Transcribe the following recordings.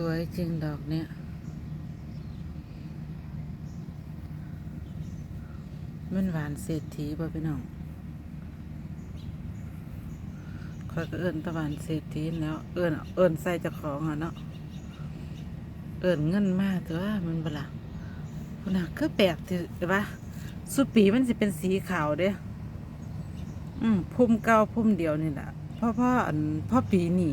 สวยจริงดอกเนี้ย มันหวานเศรษฐีป่พี่น้องคอยก็เอิญตะวันเศรษฐีแล้ว เอิญเอิญใส่จ้าของอะเนาะ เอิญเงินมากแต่ว่ามันบละคุณน่ะก็แปลกที่ว่าสุปีมันสิเป็นสีขาวเด้อืมพุ่มเก้าพุ่มเดียวนี่แหละพราะพ่ออันพ่อปีนี่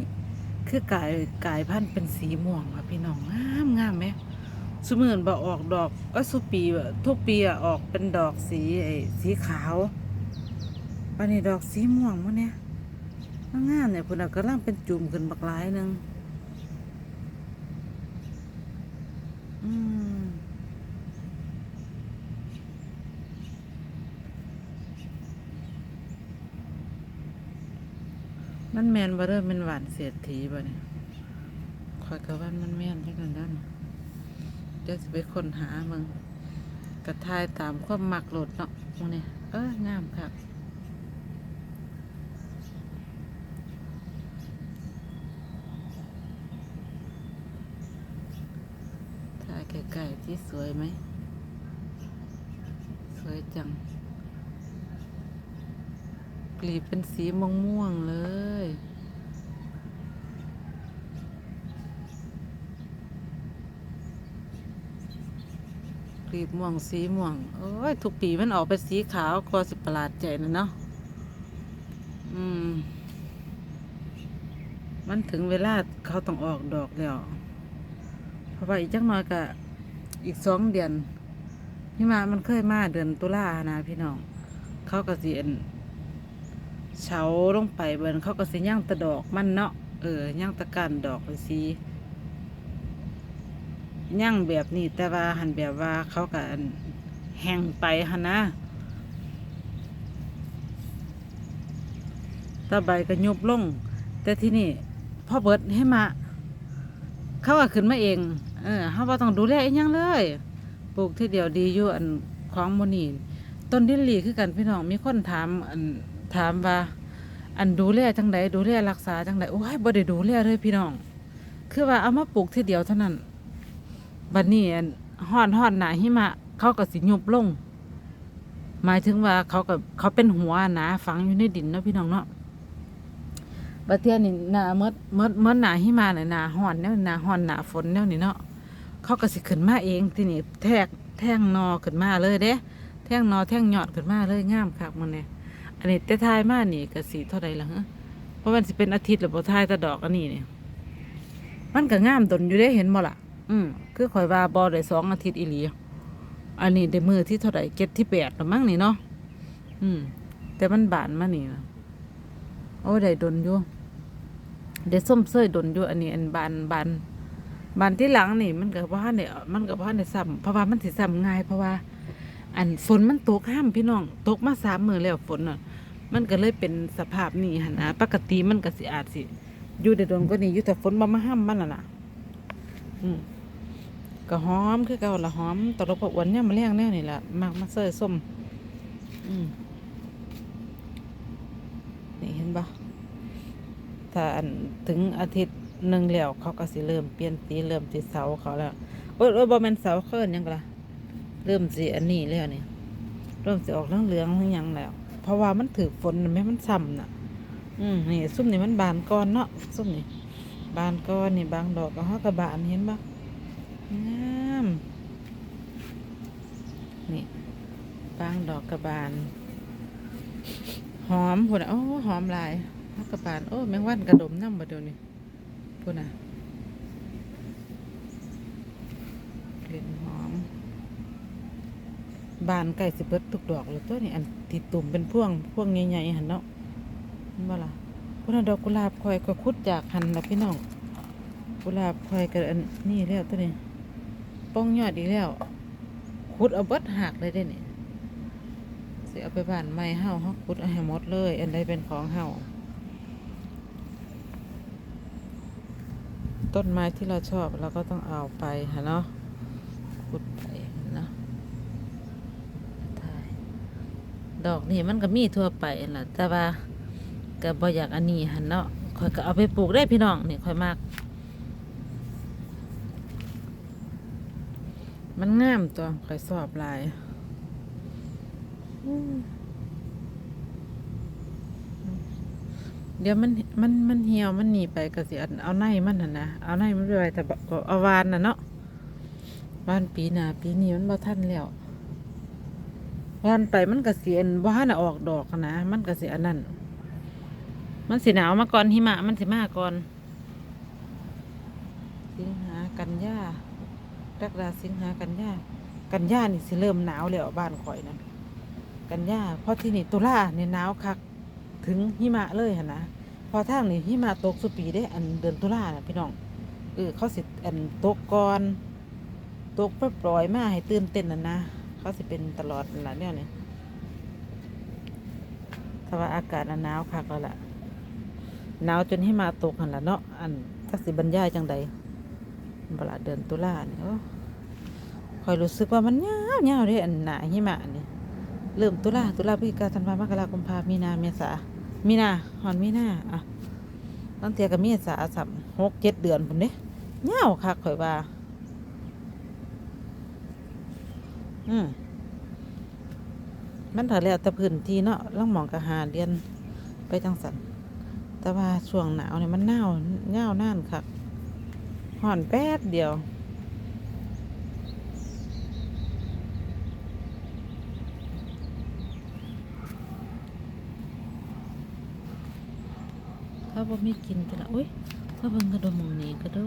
คือกายกายพันธุ์เป็นสีม่วงค่ะพี่น้องงามงามไหมสมื่นบอออกดอกก็สุปีทุกปีอะออกเป็นดอกสีไอ้สีขาวปันนี้ดอกสีม่วงมันเนี่ยงามเนี่ยพุ่นน่ะกำลังเป็นจุ่มขึ้นบักหลายหนึงอืม มันแมนบ่เด้อมันหวานเสียดถีบ่เนี่ยคอยกะว่ามันแมนจังกันนั่นเดี๋ยวสิไปค้นหามึงกระทายตามความมักโหลดเนาะมึงเนี่ยเอองามครับถ่ายไกลๆที่สวยไหม สวยจัง กลีบเป็นสีม่วงม่วงๆเลยกลีบม่วงสีม่วงโอ้ยทุกปีมันออกเป็นสีขาวก็สิประหลาดใจนะเนาะอืม มันถึงเวลาเขาต้องออกดอกแล้วเพราะว่าอีกจักหน่อยก็อีกสองเดือนพี่มามันเคยมาเดือนตุลานะพี่น้อง เขาก็สิอัน เฉาลงไปเบิ่นเขาก็สิย่างตะดอกมันเนาะเออย่างตะการดอกเลยสิย่างแบบนี้แต่ว่าหันแบบว่าเขาก็อันแห้งไปหันะตะใบก็ยุบลง แต่ที่นี่พ่อเบิดให้มา เขาก็ขึ้นมาเอง เออเขาบ่าต้องดูแลอีกยังเลย ปลูกที่เดียวดีอยู่อันของโมนีต้นดินหลีคือกันพี่น้องมีคนถามอัน ถามว่า อันดูแลจังไดดูแลรักษาจังไดโอ้ยบ่ได้ดูแลเลยพี่น้อง คือว่าเอามาปลูกทีเดียวเท่านั้นบัดนี้อันฮ้อนฮ้อนหนาหิมะ เขาก็สิยุบลง หมายถึงว่าเขาก็เขาเป็นหัวหนาฝังอยู่ในดินเนาะพี่น้องเนาะบัดเทียนี่หนาเมื่อเมื่อเมื่อหนาหิมะเนี่ยหนาฮ้อนแนวหนาฮ้อนหนาฝนแนวนี้เนาะเขาก็สิขึ้นมาเองทีนี้แทกแท่งนอขึ้นมาเลยเด้ แท่งนอแท่งหยอดขึ้นมาเลยงามคักมันเนี่ย อันนี้แต่ทายมานี่ก็สีเท่าไรล่ะฮะเพราะมันสิเป็นอาทิตย์หรือบ่ทายแตะดอกอันนี้เนี่ยมันก็งามตนอยู่ได้เห็นบ่ล่ะ อืมคือข่อยว่าบ่ได้สองอาทิตย์อีหลีอันนี้ได้มือที่เท่าไรเจ็ดที่แปดละมั้งนี่เนาะอืม แต่มันบานมานี่ล่ะโอ้ได้ดนอยู่ได้ส้มเสยดนอยู่อันนี้ อันบานบานบานที่หลังนี่ มันก็บ่ทันได้มันก็บ่ทันได้ซ้ำเพราะว่ามันสิซ้ำง่ายเพราะว่า อันฝนมันตกห้ามพี่น้อง ตกมาสามมือแล้วฝนอะ มันก็เลยเป็นสภาพนี้หันนะปกติมันก็สิอาจสิอยู่ในโดนก็นี่อยู่แต่ฝนมามาห้ามมันน่ะล่ะ อืมก็หอมคือเก่าละหอมตลบอบอวนเนี่ยมาเลี้ยงแน่นี่แหละมากมาเซยส้ม อืมนี่เห็นปะถ้าอันถึงอาทิตย์หนึ่งแล้วเขาก็สิเริ่มเปลี่ยนสีเริ่มสีเสาเขาแล้วโอ้ยโอ้ยบอแมนเสาเขินยังกะล่ะเริ่มสีอันนี้แล้วเนี่ยเริ่มสีออกเหลืองๆทั้งยังแล้ว เพราะว่ามันถือฝนแม่มันซ้ำน่ะ อืมนี่ซุ่มนี่มันบานก้อนเนาะซุ่มนี่บานก้อนนี่บางดอกก็ฮอกระบานเห็นปะงามนี่บางดอกกระบานหอมพุ่นน่ะโอ้หอมลายฮอกกระบานโอ้แมงวันกระดมน้ำมาเดี๋ยวนี้พุ่นน่ะกลิ่นหอม บานใกล้สิเบิดทุกดอกเลยตัวนี้อันติดตุ่มเป็นพ่วงพ่วงใหญ่ๆหันเนาะเห็นบ่ล่ะพวกนั้นดอกกุหลาบคอยก็คุดจากหันละพี่น้องกุหลาบคอยก็อันนี่แล้วตัวนี้ป้องยอดอีกแล้วคุดเอาเบิดหักเลยได้เนี่สิเอาไปบ้านใหม่เฮาเฮาคุดเอาให้หมดเลย อันใดเป็นของเฮาต้นไม้ที่เราชอบเราก็ต้องเอาไปฮะเนาะคุดไปเนาะ ถ่าย ดอกนี่มันก็มีทั่วไปนั่นล่ะแต่ว่าก็บ่อยากอันนี้หันเนาะข่อยก็เอาไปปลูกได้พี่น้องนี่ข่อยมาก มันงามตัวข่อยสอบลายเดี๋ยวมันมันมันเหี่ยวมันหนีไปก็สิอันเอาในมันน่ะนะเอาในมันไปไว้แต่เอาวานน่ะเนาะวานปีหน้าปีนี้มันบ่ทันแล้ว วานไปมันก็สิอันบ่ทันได้ออกดอกนะ มันก็สิอันนั้น มันสิหนาวมาก่อนหิมะ มันสิมาก่อน สิงหากันยารักราสิงหากันยากันยานี่สิเริ่มหนาวแล้วบ้านข่อยนะกันยาเพราะที่นี่ตุลาเนี่ยหนาวคัก ถึงหิมะเลยหั่นะพอทางนี่หิมะตกสุปีได้อันเดือนตุลานะพี่น้องเออเขาสิอันตกก่อนตกปล่อยมาให้ตื่นเต้นน่ะนะ เขาสิเป็นตลอดนั่นล่ะเนี่ยนี่ถ้าว่าอากาศน่ะหนาวคักแล้วล่ะหนาวจนใหิมะตกหันล่ะเนาะอันทักสิบรรยายจังใดบลาเดือนตุลาเนี่ยคอยรู้สึกว่ามันยาวยาวเลยอันหนาหิมะนี่เริ่มตุลาตุลาพฤศจิกาธันวามกราคมพามีนาเมษามีนาหอนมีนาอะตั้งแต่กับเมษาสัมหกเจ็ดเดือนผมเด้ยาวคักข่อยว่า อืมมันถ้าแล้วแต่พื้นที่เนาะล่องหมองกะหาเดือนไปจังสันแต่ว่าช่วงหนาวเนี่ยมันหนาวยาวนานคักห่อนแป๊บเดียวถ้าบ่มีกินจะละอุ้ยถ้าเบิ่งกระดมมองนี้ก็ดู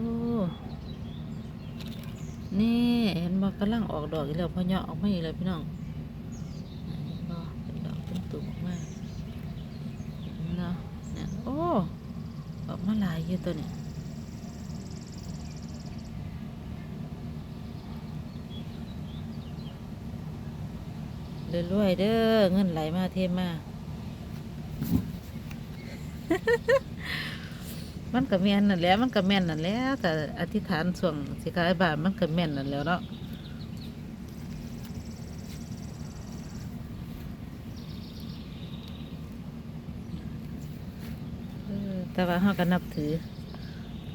นี่เห็นบ่กำลังออกดอกอีกแล้วพอเหยาะออกมาอีกแล้วพี่น้องเห็นบ่เป็นดอกเป็นตุ่มออกมาเนาะเนี่ยโอ้ออกมาหลายอยู่ตัวเนี่ยรวยๆเด้อเงินไหลมาเทมา มันก็แม่นนั่นแหละมันก็แม่นนั่นแหล้วแต่อธิษฐานส่วงสิขายบาทมันก็แม่นนั่นแล้วเนาะแต่ว่าเขาก็นับถือ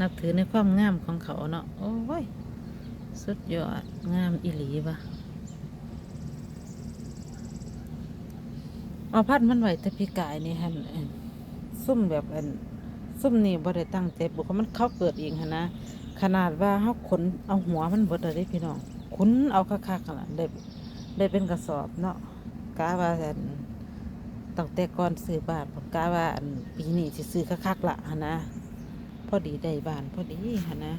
นับถือในความงามของเขาเนาะโอ้ย สุดยอด งามอีหลีว่ะเอาพัดมันไหวแต่พี่กายนี่ฮันซุ่มแบบอัน ซุ่มนี่บ่ได้ตั้งใจปลูกเพราะมันเข้าเกิดเองหันนะ ขนาดว่าเฮาขนเอาหัวมันเบิดเลยเด้พี่น้องขนเอาคักๆกันละได้ได้เป็นกระสอบเนาะกะว่าอันตั้งแต่ก่อนซื้อบ้านผมกะว่าปีนี้สิซื้อคักๆละหันนะพอดีได้บ้านพอดีหันนะ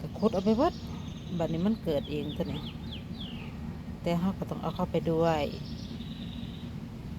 ก็ขุดเอาไปเบิดบัดนี้มันเกิดเองตัวนี้แต่เฮาก็ต้องเอาเข้าไปด้วย